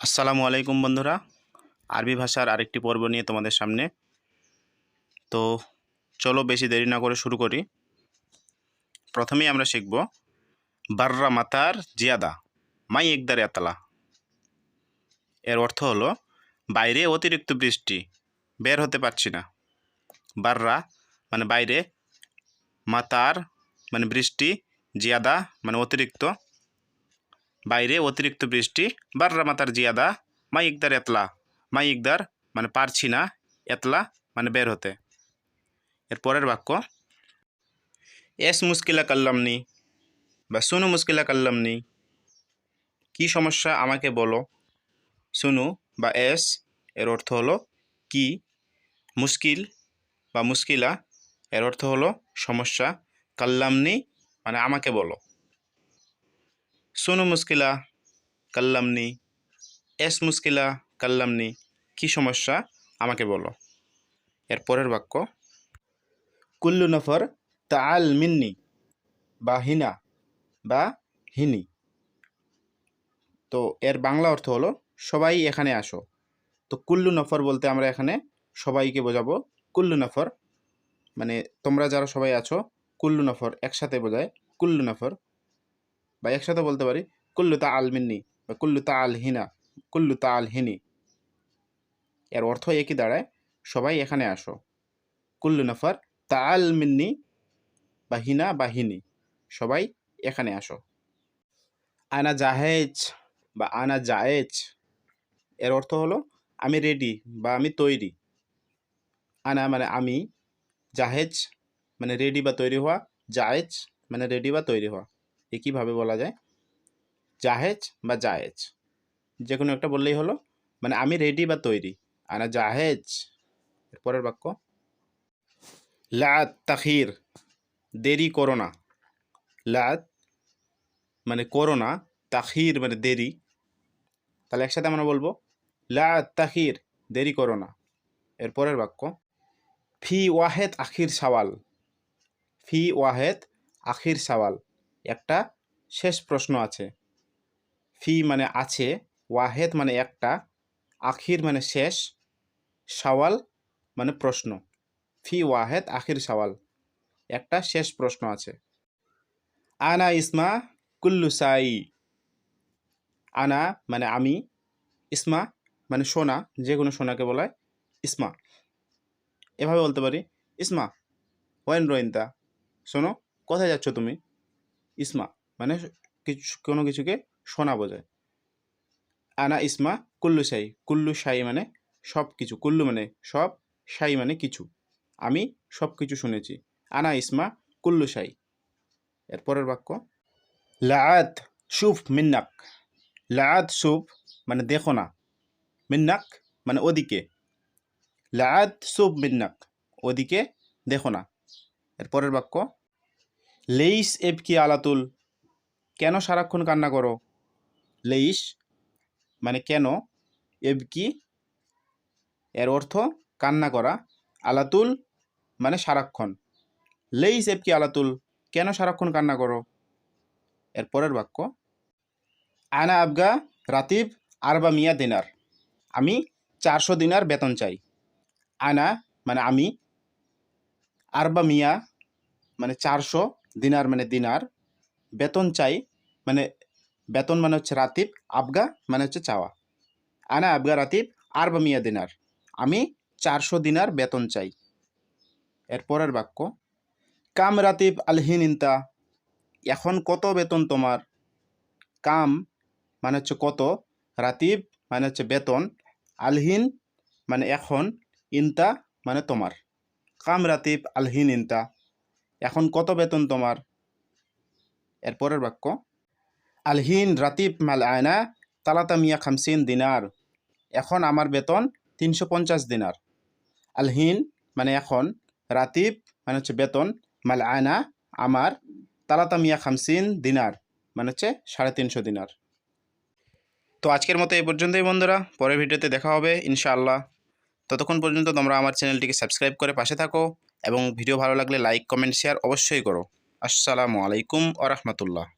আসসালামু আলাইকুম বন্ধুরা। আরবি ভাষার আরেকটি পর্ব নিয়ে তোমাদের সামনে। তো চলো বেশি দেরি না করে শুরু করি। প্রথমেই আমরা শিখব, বাররা মাতার জিয়াদা, মাই একদার এতলা এর অর্থ হলো, বাইরে অতিরিক্ত বৃষ্টি, বের হতে পারছি না। বাররা মানে বাইরে, মাতার মানে বৃষ্টি, জিয়াদা মানে অতিরিক্ত। বাইরে অতিরিক্ত বৃষ্টি, বাররা মাতার জিয়াদা, মাই ইকদার এতলা। মাই ইকদার মানে পারছি না, এতলা মানে বের হতে। এর পরের বাক্য, এস মুশকিলা কাল্লামনি বা সুনু মুশকিলা কাল্লামনি। কি সমস্যা আমাকে বলো? সুনু বা এস এর অর্থ হলো কি? মুশকিল বা মুশকিলা এর অর্থ হলো সমস্যা। কাল্লামনি মানে আমাকে বলো। সুনু মুশকিলা, কাল্লামনি। এস মুশকিলা, কাল্লামনি, কি সমস্যা? আমাকে বলো। এর পরের বাক্য, কুল্লু নফর তাল মিন্নি, বা হিনা, বা হিনি। তো এর বাংলা অর্থ হলো, সবাই এখানে আসো। তো কুল্লু নফর বলতে আমরা এখানে সবাইকে বোঝাবো। কুল্লু নফর মানে তোমরা যারা সবাই আছো, কুল্লু নফর একসাথে বোঝায়। কুল্লু নফর বা একসাথে বলতে পারি, কুল্লু তা আল মিন্নি বা কুল্লু তা আল হিনা, কুল্লু তা আল হিনি। এর অর্থ একই দাঁড়ায়, সবাই এখানে আসো। কুল্লু নফর তা আল মিন্নি বা হিনা বা হিনি, সবাই এখানে আসো। আনা জাহেজ বা আনা জায়েজ, এর অর্থ হলো, আমি রেডি বা আমি তৈরি। আনা মানে আমি, জাহেজ মানে রেডি বা তৈরি হওয়া, জায়েজ মানে রেডি বা তৈরি হওয়া। একইভাবে বলা যায়। জাহেজ বা জায়েজ। যে কোনো একটা বললেই হলো। মানে আমি রেডি বা তৈরি। আনা জাহেজ এর পরের বাক্য। লাত তাখির, দেরি করো না। লাত মানে করো না, তাখির মানে দেরি। তাহলে একসাথে আমরা বলব লাত তাখির, দেরি করো না। এর পরের বাক্য, ফি ওয়াহেদ আখির সওয়াল। ফি ওয়াহেদ আখির সওয়াল। একটা শেষ প্রশ্ন আছে। ফি মানে আছে, ওয়াহেদ মানে একটা, আখির মানে শেষ, সওয়াল মানে প্রশ্ন। ফি ওয়াহেদ, আখির, সওয়াল। একটা শেষ প্রশ্ন আছে। আনা ইসমা কুল্লু সাই। আনা মানে আমি, ইসমা মানে সোনা যে কোনো সোনাকে বলায় ইসমা। এভাবে বলতে পারি, ইসমা ওয়েন রোয়েন্তা শোনো, কোথায় যাচ্ছ তুমি? ইসমা মানে কিছু, কোনো কিছুকে শোনা বোঝায়। আনা ইসমা কুল্লু সাই কুল্লু সাই মানে সব কিছু কুল্লু মানে সব সাই মানে কিছু। আমি সব কিছু শুনেছি। আনা ইসমা কুল্লু সাই এরপরের বাক্য, লাআত শুফ মিন্নাক। লাআত শুফ মানে দেখো না, মিন্নাক মানে ওদিকে। লাআত সুফ মিন্নাক, ওদিকে দেখো না। এরপরের বাক্য লেইস এবকি আলাতুল। কেন সারাক্ষণ কান্না করো? লেইস মানে কেন এবকি? এর অর্থ কান্না করা। আলাতুল মানে সারাক্ষণ। লেইস এবকি আলাতুল, কেন সারাক্ষণ কান্না করো? এর পরের বাক্য, আনা আবগা রাতিব আরবা মিয়া দিনার। আমি চারশো দিনার বেতন চাই। আনা মানে আমি, আরবা মিয়া মানে চারশো দিনার মানে দিনার, বেতন চাই মানে বেতন মানে হচ্ছে রাতিব, আবগা মানে হচ্ছে চাওয়া। আনা আবগা রাতিব, আরবা মিয়া দিনার। আমি চারশো দিনার বেতন চাই। এর পরের বাক্য, কাম রাতিব আলহিন ইন্তা, এখন কত বেতন তোমার? কাম মানে হচ্ছে কত, রাতিব মানে হচ্ছে বেতন আলহিন মানে এখন, ইন্তা মানে তোমার। কাম রাতিব আলহিন ইন্তা। এখন কত বেতন তোমার? এরপরের বাক্য আলহিন রাতিব মাল আয়না তালাতা মিয়া খামসিন দিনার। এখন আমার বেতন তিনশো পঞ্চাশ দিনার। আলহিন মানে এখন, রাতিব মানে হচ্ছে বেতন, মাল আয়না আমার তালাতা মিয়া খামসিন দিনার মানে হচ্ছে সাড়ে তিনশো দিনার। তো আজকের মতো এই পর্যন্তই বন্ধুরা, পরের ভিডিওতে দেখা হবে ইনশাআল্লাহ। ততক্ষণ পর্যন্ত তোমরা আমার চ্যানেলটিকে সাবস্ক্রাইব করে পাশে থাকো। এবং ভিডিও ভালো লাগলে লাইক কমেন্ট শেয়ার অবশ্যই করো। আসসালামু আলাইকুম আ রহমতুল্লাহ।